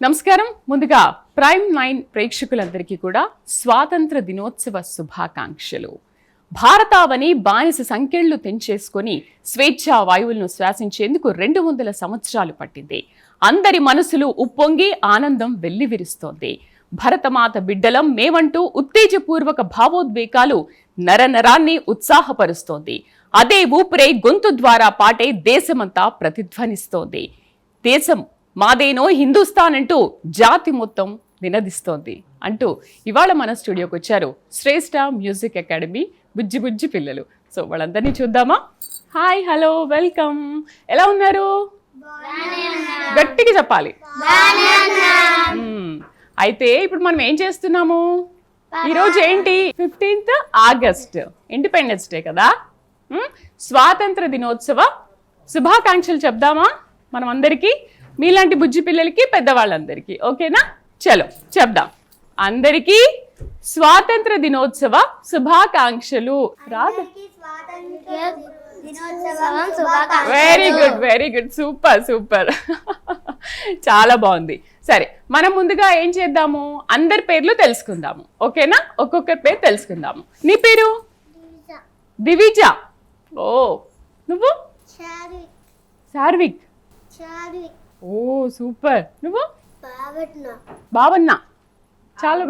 నమస్కారం. ముందుగా prime nine ప్రేక్షకులందరికీ కూడా స్వాతంత్ర దినోత్సవ శుభాకాంక్షలు. భారతావని బానిస సంఖ్యళ్ళు తెంచేసుకొని స్వేచ్ఛా వాయువులను శ్వాసించేందుకు రెండు వందల సంవత్సరాలు పట్టింది. అందరి మనసులు ఉప్పొంగి ఆనందం వెల్లివిరుస్తోంది. భరతమాత బిడ్డలం మేమంటూ ఉత్తేజపూర్వక భావోద్వేగాలు నరనరాన్ని ఉత్సాహపరుస్తోంది. అదే ఊపిరే గొంతు ద్వారా పాటే దేశమంతా ప్రతిధ్వనిస్తోంది. దేశం మాదేనో హిందుస్థాన్ అంటూ జాతి మొత్తం వినదిస్తోంది అంటూ ఇవాళ మన స్టూడియోకి వచ్చారు శ్రేష్ఠ మ్యూజిక్ అకాడమీ బుజ్జి బుజ్జి పిల్లలు. సో వాళ్ళందరినీ చూద్దామా? Hi hello welcome. ఎలా ఉన్నారు? గట్టిగా చెప్పాలి. అయితే ఇప్పుడు మనం ఏం చేస్తున్నాము? ఈరోజు ఏంటి? ఫిఫ్టీన్త్ ఆగస్ట్ ఇండిపెండెన్స్ డే కదా? స్వాతంత్ర దినోత్సవ శుభాకాంక్షలు చెప్దామా మనం అందరికీ మీలాంటి బుజ్జి పిల్లలకి పెద్దవాళ్ళందరికీ. ఓకేనా? చలో చెప్దాం. అందరికీ స్వాతంత్ర దినోత్సవ శుభాకాంక్షలు. రాదు very good very good super super చాలా బాగుంది. సరే మనం ముందుగా ఏం చేద్దాము? అందరి పేర్లు తెలుసుకుందాము. ఓకేనా? ఒక్కొక్కరి పేరు తెలుసుకుందాము. నీ పేరు? దివిజ. ఓ నువ్వు? సార్విక్ ఓ సూపర్. నువ్వు? బావన్న చాలా.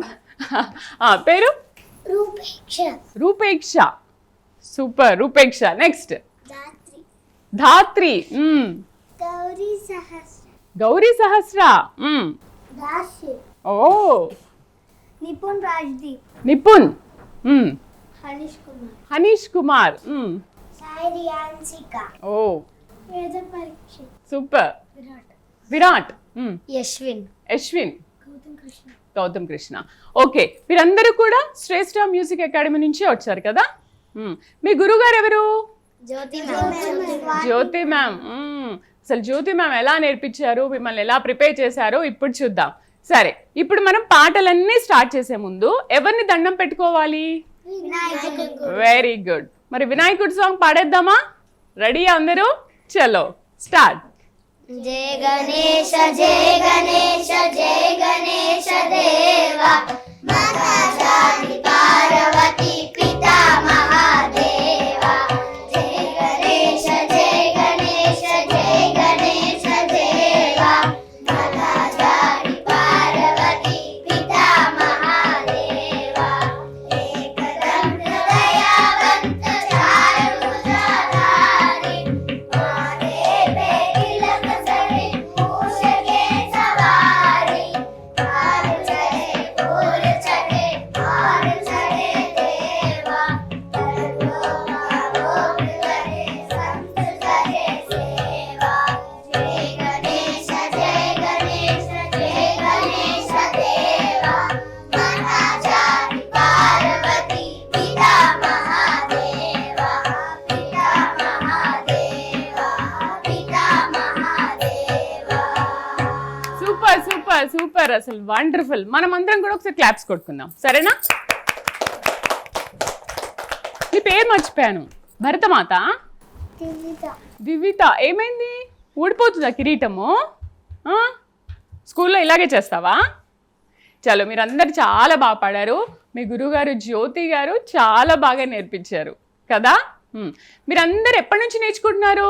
పేరు? రూపేక్ష. రూపేక్ష. సూపర్ రూపేక్ష. నెక్స్ట్. ధాత్రి. గౌరీ సహస్ర. గౌరీ ఓ. నిపుణ్ రాజ్దీప్. నిపుణ్. హనీష్ కుమార్. హనీష్ కుమార్ మ్మ్. సాయి రియాన్సిక ఓ. సూపర్. విరాట్. విరాట్. మ్మ్. యశ్విన్. అశ్విన్ గౌతమ్ కృష్ణ. గౌతమ్ కృష్ణ. ఓకే మీరందరూ కూడా శ్రేష్ఠ మ్యూజిక్ అకాడమీ నుంచి వచ్చారు కదా? మ్మ్. మీ గురుగారు ఎవరు జ్యోతి జ్యోతి మ్యామ్. మ్మ్. అసలు జ్యోతి మ్యామ్ ఎలా నేర్పించారు? మిమ్మల్ని ఎలా ప్రిపేర్ చేశారో? ఇప్పుడు చూద్దాం. సరే ఇప్పుడు మనం పాటలన్నీ స్టార్ట్ చేసే ముందు ఎవరిని దండం పెట్టుకోవాలి? Very good. మరి వినాయకుడి సాంగ్ పాడేద్దామా? రెడీ అందరూ? చలో. స్టార్ట్ जय गणेश जय गणेश जय गणेश देवा। అసలు వండర్ఫుల్. మనం అందరం కూడా ఒకసారి క్లాప్స్ కొట్టుకుందాం. సరేనా? నీ పేరు మర్చిపోయాను. భరతమాత? దివిత ఏమైంది? ఊడిపోతుందా కిరీటము? స్కూల్లో ఇలాగే చేస్తావా? చలో మీరందరు చాలా బాగా పాడారు. మీ గురువుగారు జ్యోతి గారు చాలా బాగా నేర్పించారు. కదా. మీరందరు ఎప్పటి నుంచి నేర్చుకుంటున్నారు?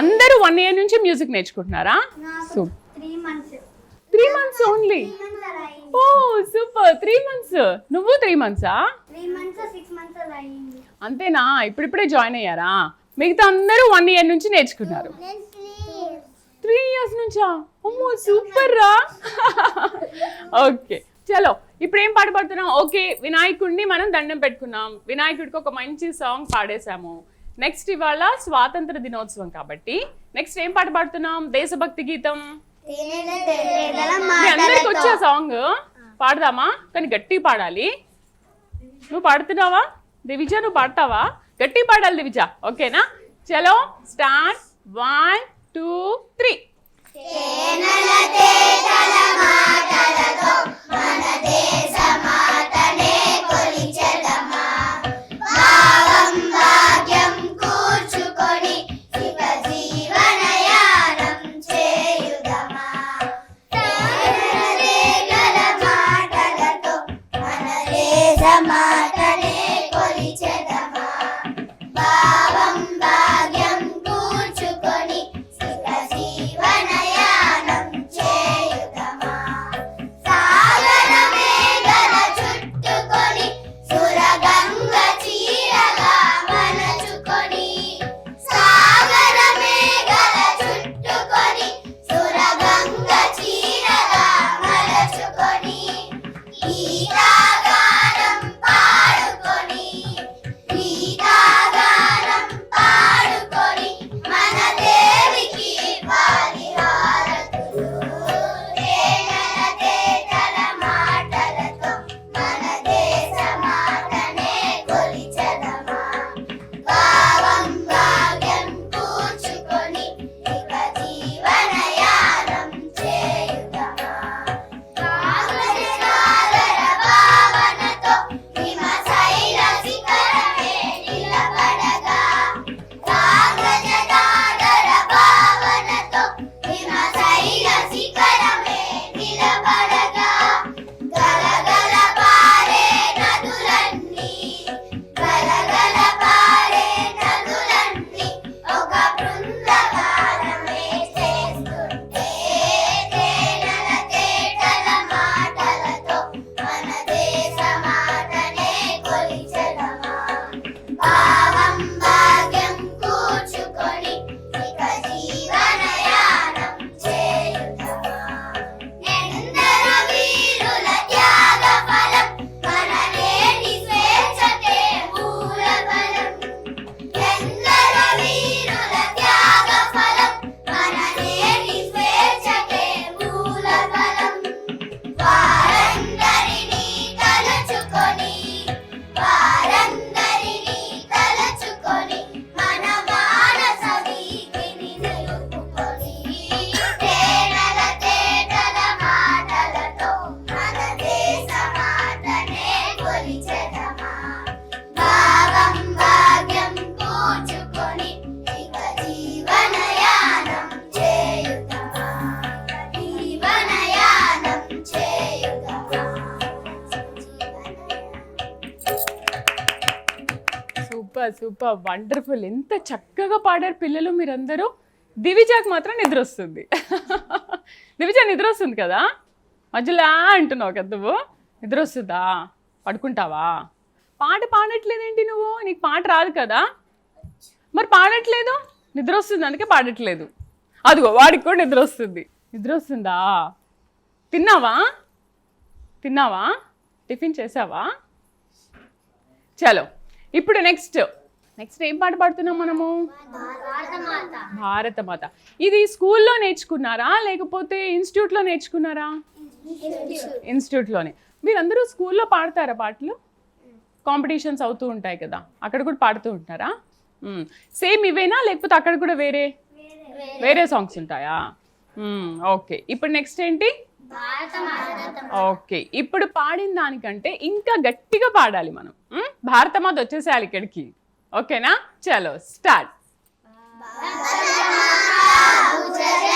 అందరూ వన్ ఇయర్ నుంచి music నేర్చుకుంటున్నారా super three months three months only ఓ సూపర్ త్రీ మంత్స్ నువ్వు త్రీ మంత్సా అంతేనా? ఇప్పుడిప్పుడే జాయిన్ అయ్యారా? మిగతా అందరూ వన్ ఇయర్ నుంచి నేర్చుకున్నారు త్రీ ఇయర్స్ నుంచా? అమ్మో సూపర్ రా ఓకే చలో ఇప్పుడు ఏం పాట పాడుతున్నాం? ఓకే వినాయకుడిని మనం దండం పెట్టుకున్నాం. వినాయకుడికి ఒక మంచి సాంగ్ పాడేశాము. నెక్స్ట్ ఇవాళ స్వాతంత్ర దినోత్సవం కాబట్టి నెక్స్ట్ ఏం పాట పాడుతున్నాం? దేశభక్తి గీతం. అందరికి వచ్చే సాంగ్ పాడదామా? కానీ గట్టి పాడాలి. నువ్వు పాడుతున్నావా? దివిజ నువ్వు పాడతావా? గట్టి పాడాలి దివిజ. ఓకేనా? చలో స్టార్ట్. వన్ టూ త్రీ భాగ్యం సూపర్ సూపర్ వండర్ఫుల్. ఎంత చక్కగా పాడారు పిల్లలు మీరందరూ. దివిజాకి మాత్రం నిద్ర వస్తుంది దివిజా నిద్ర వస్తుంది కదా? మధ్యలో అంటున్నావు కదా నువ్వు? నిద్ర వస్తుందా పడుకుంటావా? పాట పాడట్లేదేంటి నువ్వు? నీకు పాట రాదు కదా? మరి పాడట్లేదు? నిద్ర వస్తుంది అందుకే పాడట్లేదు. అదిగో వాడికి కూడా నిద్ర వస్తుంది నిద్ర వస్తుందా తిన్నావా? తిన్నావా? టిఫిన్ చేసావా? చలో ఇప్పుడు నెక్స్ట్. నెక్స్ట్ ఏం పాట పాడుతున్నాం మనము? భారతమాత. ఇది స్కూల్లో నేర్చుకున్నారా? లేకపోతే ఇన్స్టిట్యూట్లో నేర్చుకున్నారా? ఇన్స్టిట్యూట్లోనే. మీరందరూ స్కూల్లో పాడతారా పాటలు? కాంపిటీషన్స్ అవుతూ ఉంటాయి కదా. అక్కడ కూడా పాడుతూ ఉంటారా? సేమ్ ఇవేనా? లేకపోతే అక్కడ కూడా వేరే? వేరే. సాంగ్స్ ఉంటాయా? ఓకే. ఇప్పుడు నెక్స్ట్ ఏంటి? ఓకే. ఇప్పుడు పాడిన దానికంటే ఇంకా గట్టిగా పాడాలి మనం? భారతమాత వచ్చేసేయాలి ఇక్కడికి. ఓకేనా చలో స్టార్ట్ జయ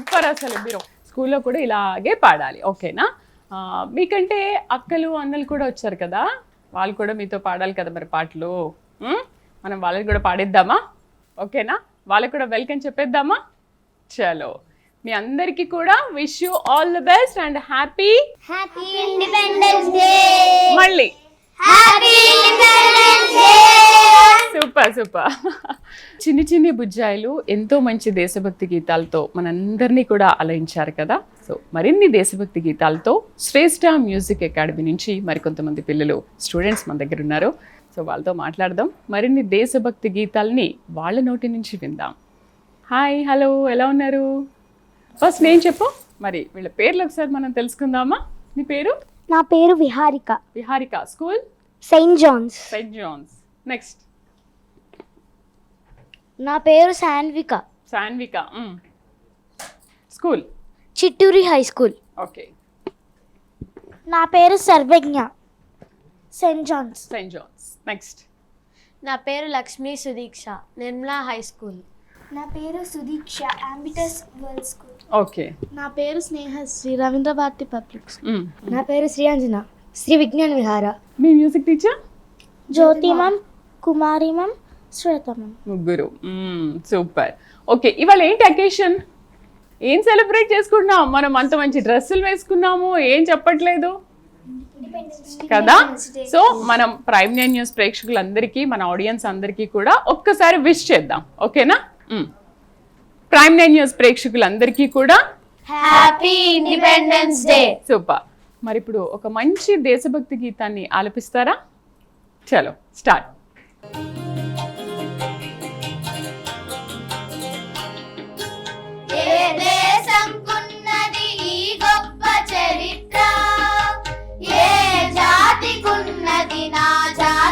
సూపర్ అసలు మీరు స్కూల్లో కూడా ఇలాగే పాడాలి. ఓకేనా? మీకంటే అక్కలు అన్నలు కూడా వచ్చారు కదా? వాళ్ళు కూడా మీతో పాడాలి కదా మరి పాటలు? మనం వాళ్ళకి కూడా పాడిద్దామా? ఓకేనా? వాళ్ళకి కూడా వెల్కమ్ చెప్పేద్దామా? చలో. మీ అందరికీ కూడా wish you all the best and happy happy Independence Day మళ్ళీ. Super super. చిన్ని చిన్ని బుజ్జాయిలు ఎంతో మంచి దేశభక్తి గీతాలతో మనందరినీ కూడా అలయించారు కదా? సో మరిన్ని దేశభక్తి గీతాలతో శ్రేష్ఠ మ్యూజిక్ అకాడమీ నుంచి మరికొంతమంది పిల్లలు స్టూడెంట్స్ మన దగ్గర ఉన్నారు. సో వాళ్ళతో మాట్లాడదాం. మరిన్ని దేశభక్తి గీతాలని వాళ్ళ నోటి నుంచి విందాం. హాయ్ హలో ఎలా ఉన్నారు? ఫస్ట్ నేను చెప్పు. మరి వీళ్ళ పేర్లు ఒకసారి మనం తెలుసుకుందామా? నీ పేరు? నా పేరు Viharika. Viharika. School? Saint John's. Saint John's. Next. నా పేరు Sanvika. Sanvika school? Chitturi high school. Okay. నా పేరు Sarvagna. Saint John's. Saint John's. Next. నా పేరు Lakshmi Sudiksha. Nirmala high school. నా పేరు Sudiksha ambitious girls school. Okay. నా పేరు స్నేహశ్రీ రవీంద్ర భారతి పబ్లిక్ నా పేరు శ్రీ అంజన శ్రీ విజ్ఞాన్ విహార. మీ మ్యూజిక్ టీచర్? జ్యోతిమం కుమారిమం శ్వేతమం ముగ్గురు. సూపర్. ఓకే ఇవాళ ఏంటి అకేషన్? ఏం సెలబ్రేట్ చేసుకుంటున్నాం? మనం అంత మంచి డ్రెస్సులు వేసుకున్నాము ఏం చెప్పట్లేదు? కదా? సో మనం ప్రైమ్ న్యూస్ ప్రేక్షకులందరికీ మన ఆడియన్స్ అందరికీ కూడా ఒక్కసారి విష్ చేద్దాం. ఓకేనా? ప్రైమ్ నైన్ న్యూస్ ప్రేక్షకులందరికీ కూడా హ్యాపీ ఇండిపెండెన్స్ డే సూపర్. మరి ఇప్పుడు ఒక మంచి దేశభక్తి గీతాన్ని ఆలపిస్తారా? చలో స్టార్ట్. చరిత్ర? ఏ జాతికున్నది నా జాతికున్న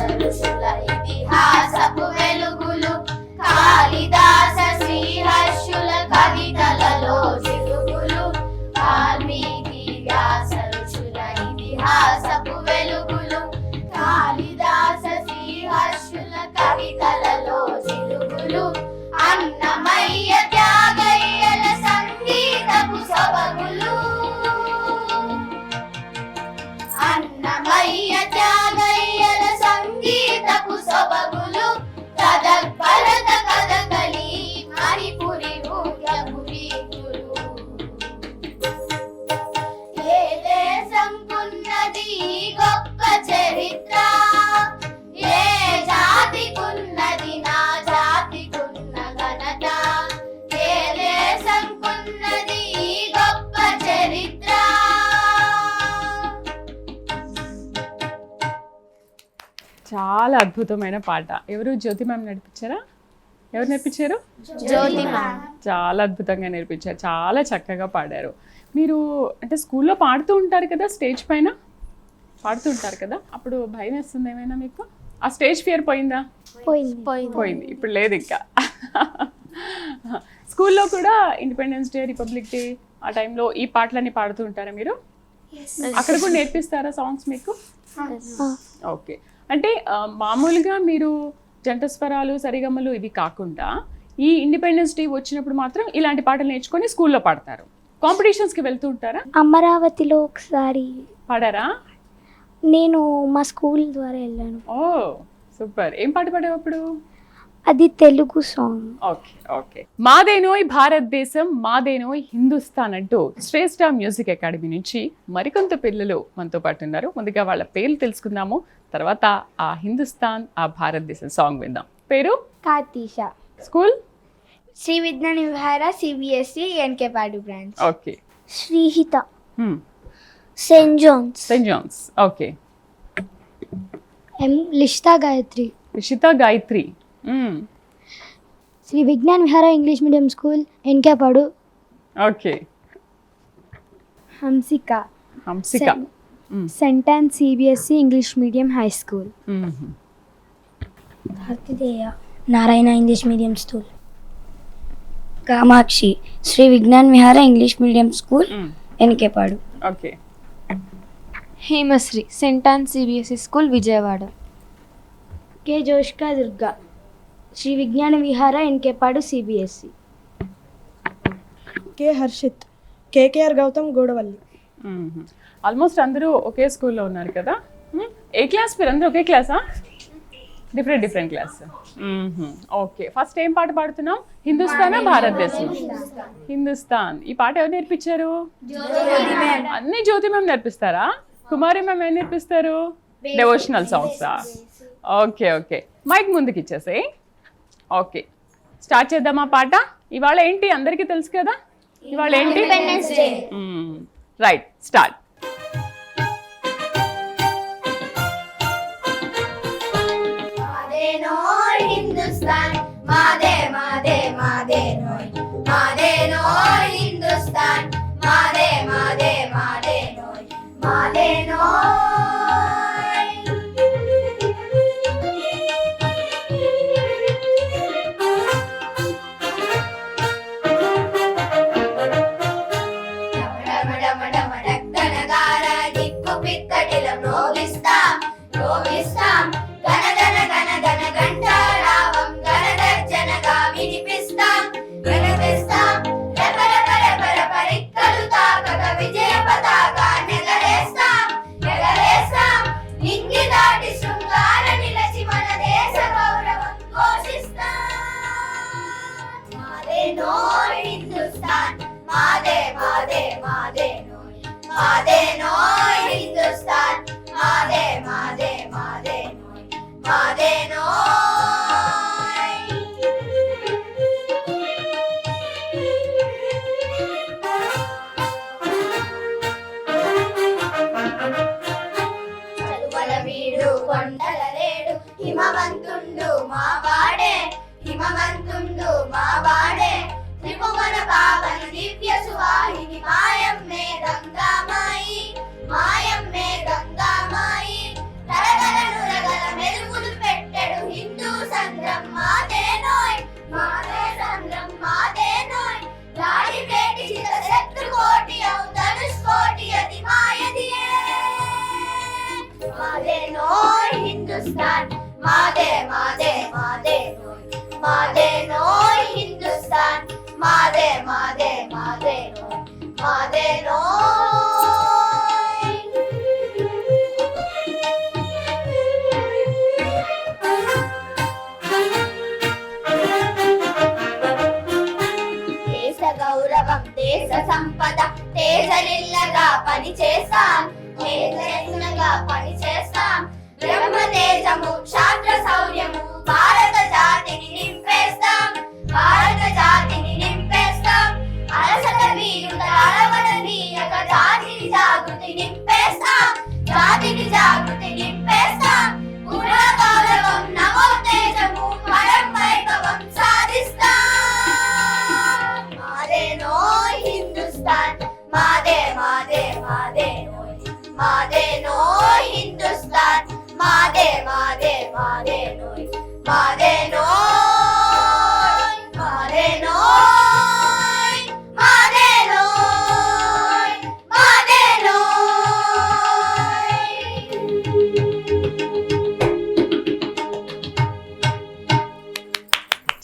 Sunday light. చాలా అద్భుతమైన పాట. ఎవరు? జ్యోతి మ్యామ్ నడిపించారా? ఎవరు నేర్పించారు? జ్యోతి మ్యామ్. చాలా అద్భుతంగా నేర్పించారు. చాలా చక్కగా పాడారు. మీరు అంటే స్కూల్లో పాడుతూ ఉంటారు కదా స్టేజ్ పైన? పాడుతూ ఉంటారు కదా అప్పుడు భయం వేస్తుంది ఏమైనా మీకు? ఆ స్టేజ్ ఫియర్ పోయిందా? పోయింది. పోయింది. ఇప్పుడు లేదు ఇంకా. స్కూల్లో కూడా ఇండిపెండెన్స్ డే రిపబ్లిక్ డే ఆ టైంలో ఈ పాటలన్నీ పాడుతూ ఉంటారా మీరు. అక్కడ కూడా నేర్పిస్తారా సాంగ్స్ మీకు? ఓకే. అంటే మామూలుగా మీరు జంట స్వరాలు సరిగమలు ఇవి కాకుండా ఈ ఇండిపెండెన్స్ డే వచ్చినప్పుడు మాత్రం ఇలాంటి పాటలు నేర్చుకొని స్కూల్లో పాడతారు. కాంపిటీషన్స్కి వెళ్తూ ఉంటారా? అమరావతిలో ఒకసారి పాడారా? నేను మా స్కూల్ ద్వారా వెళ్ళాను. ఓ సూపర్. ఏం పాట పాడావు అప్పుడు? అది తెలుగు సాంగ్ ఓకే ఓకే మాదేనోయ్ భారతదేశం మాదేనోయ్ హిందుస్థాన్ అంటూ శ్రేష్ఠ మ్యూజిక్ అకాడమీ నుంచి మరికొంత పిల్లలు మనతో పాటు ఉన్నారు. ముందుగా వాళ్ళ పేర్లు తెలుసుకుందాము. తర్వాత ఆ హిందుస్థాన్ ఆ భారతదేశం సాంగ్ విందాం. పేరు? కార్తీష. School Sri Vignana Vihara CBSE Enikepadu branch. Okay Srihitha. Saint John's Saint John's okay ఎం లిష్తా Gayatri Rishitha Gayatri. Sri Vignan Vihara English medium school Enikepadu okay Hamsika. Hamsika. Hmm. Saint Ann CBSE English medium high school. Mhm. Karthikeya Narayana English medium school. Kamakshi Sri Vignan Vihara English medium school. Enikepadu okay Hemasri Saint Ann CBSE school Vijayawada. K Joshka Durga. Sri Vignana Vihara Enikepadu CBSE K Harshith KKR Gautam Gudavalli. Almost అందరూ ఒకే స్కూల్లో ఉన్నారు కదా? ఏ class మీరు అందరూ ఒకే క్లాసా? Different different class. Okay. First ఏం పాట పాడుతున్నాం హిందుస్థానా భారతదేశం హిందుస్థాన్. ఈ పాట ఎవరు నేర్పించారు? అన్ని జ్యోతి మ్యామ్ నేర్పిస్తారా? కుమారి మ్యామ్ ఏం నేర్పిస్తారు? డెవోషనల్ సాంగ్సా ఓకే ఓకే. మైక్ ముందుకు ఇచ్చేసేయ్ ఓకే. స్టార్ట్ చేద్దామా పాట? ఇవాళ ఏంటి? అందరికీ తెలుసు కదా? ఇవాళ ఏంటి? Right start. హిందుస్థాన్ మాదే మాదే మాదే నోయ్. మాదే నోయ్ హిందుస్థాన్. మాదే మాదే మాదే నోయ్. మాదే నోయ్. దేశ గౌరవం దేశ సంపద తేజలిల్లగా పని చేశాను జాతిని జాగృతి నింపేస్తాం. గుణ నవోత్తేజము పరం సాధిస్తాం. మాదే నోయ్ హిందుస్థాన్. మాదే మాదే మాదే నోయ్. మాదే నోయ్ హిందుస్థాన్. మాదే మాదే మాదే నోయ్. మాదే నోయ్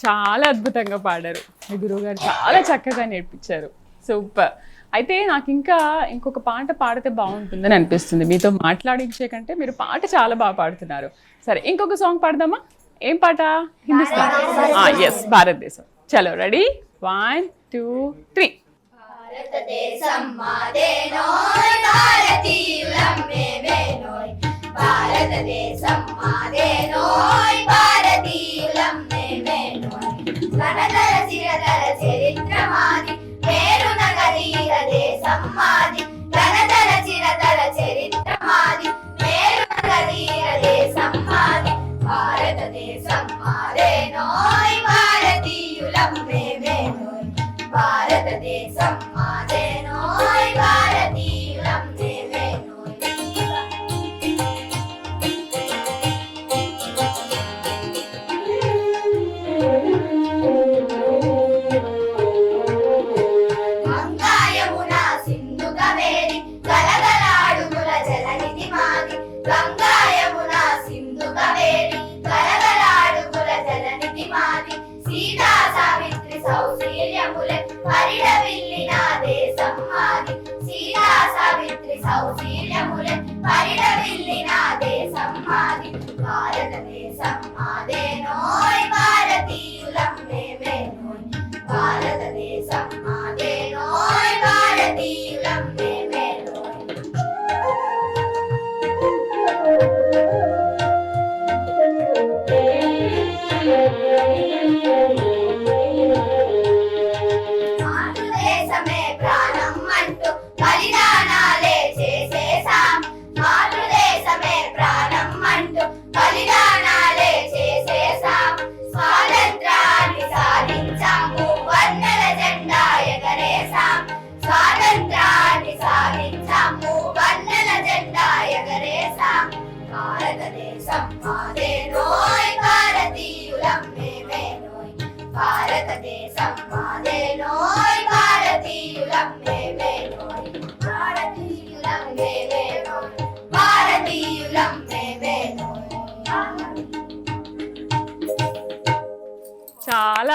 చాలా అద్భుతంగా పాడారు. మీ గురువు గారు చాలా చక్కగా నేర్పించారు. సూపర్. అయితే నాకు ఇంకా ఇంకొక పాట పాడితే బాగుంటుందని అనిపిస్తుంది. మీతో మాట్లాడించే కంటే మీరు పాట చాలా బాగా పాడుతున్నారు. సరే ఇంకొక సాంగ్ పాడదామా? ఏం పాట? హిందుస్థాన్. ఎస్ భారతదేశం. చలో రెడీ? వన్ టూ త్రీ భారతదేశం మాదేనోయ్ భారతీయులం మేమేనోయ్ భారతదేశం మాదేనోయ్ భారతీయులం మేమేనోయ్ Bye bye bye.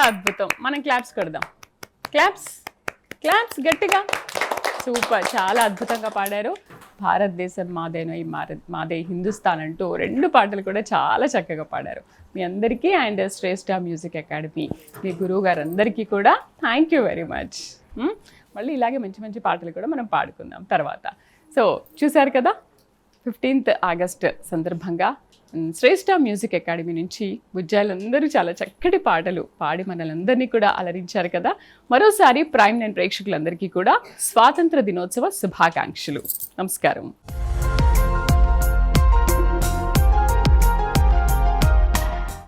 అద్భుతం. మనం క్లాప్స్ కొడదాం. క్లాప్స్? క్లాప్స్ గట్టిగా? సూపర్. చాలా అద్భుతంగా పాడారు. భారతదేశం మాదేనో ఈ మార మాదే హిందుస్థాన్ అంటూ రెండు పాటలు కూడా చాలా చక్కగా పాడారు. మీ అందరికీ అండ్ శ్రేష్ఠ మ్యూజిక్ అకాడమీ మీ గురువు గారు అందరికీ కూడా థ్యాంక్ యూ వెరీ మచ్. మళ్ళీ ఇలాగే మంచి మంచి పాటలు కూడా మనం పాడుకుందాం తర్వాత. సో చూసారు కదా? ఫిఫ్టీన్త్ ఆగస్ట్ సందర్భంగా శ్రేష్ఠ మ్యూజిక్ అకాడమీ నుంచి బుజ్జాయిలందరూ చాలా చక్కటి పాటలు పాడి మనలందరినీ కూడా అలరించారు కదా. మరోసారి ప్రైమ్ నైన్ ప్రేక్షకులందరికీ కూడా స్వాతంత్ర దినోత్సవ శుభాకాంక్షలు. నమస్కారం.